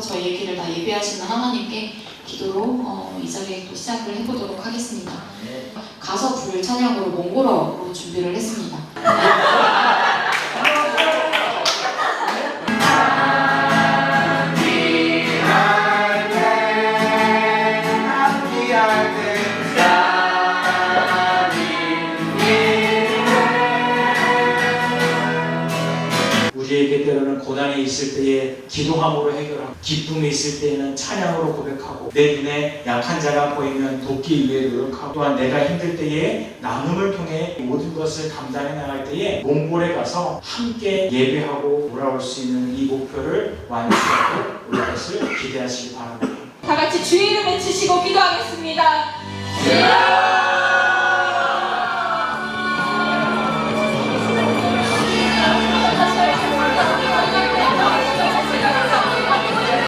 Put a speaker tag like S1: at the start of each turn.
S1: 저희의 길을 다 예배하시는 하나님께 기도로 어, 이 자리에 또 시작을 해보도록 하겠습니다. 가서 부를 찬양으로 몽골어로 준비를 했습니다.
S2: 우리에게 때로는 고난이 있을 때에 기도함으로 해결하고 기쁨이 있을 때에는 찬양으로 고백하고 내 눈에 약한 자가 보이면 돕기 위해 노력하고 또한 내가 힘들 때에 나눔을 통해 모든 것을 감당해 나갈 때에 몽골에 가서 함께 예배하고 돌아올 수 있는 이 목표를 완수하고 올 것을 기대하시기 바랍니다.
S3: 다 같이 주의 이름 외치시고 기도하겠습니다.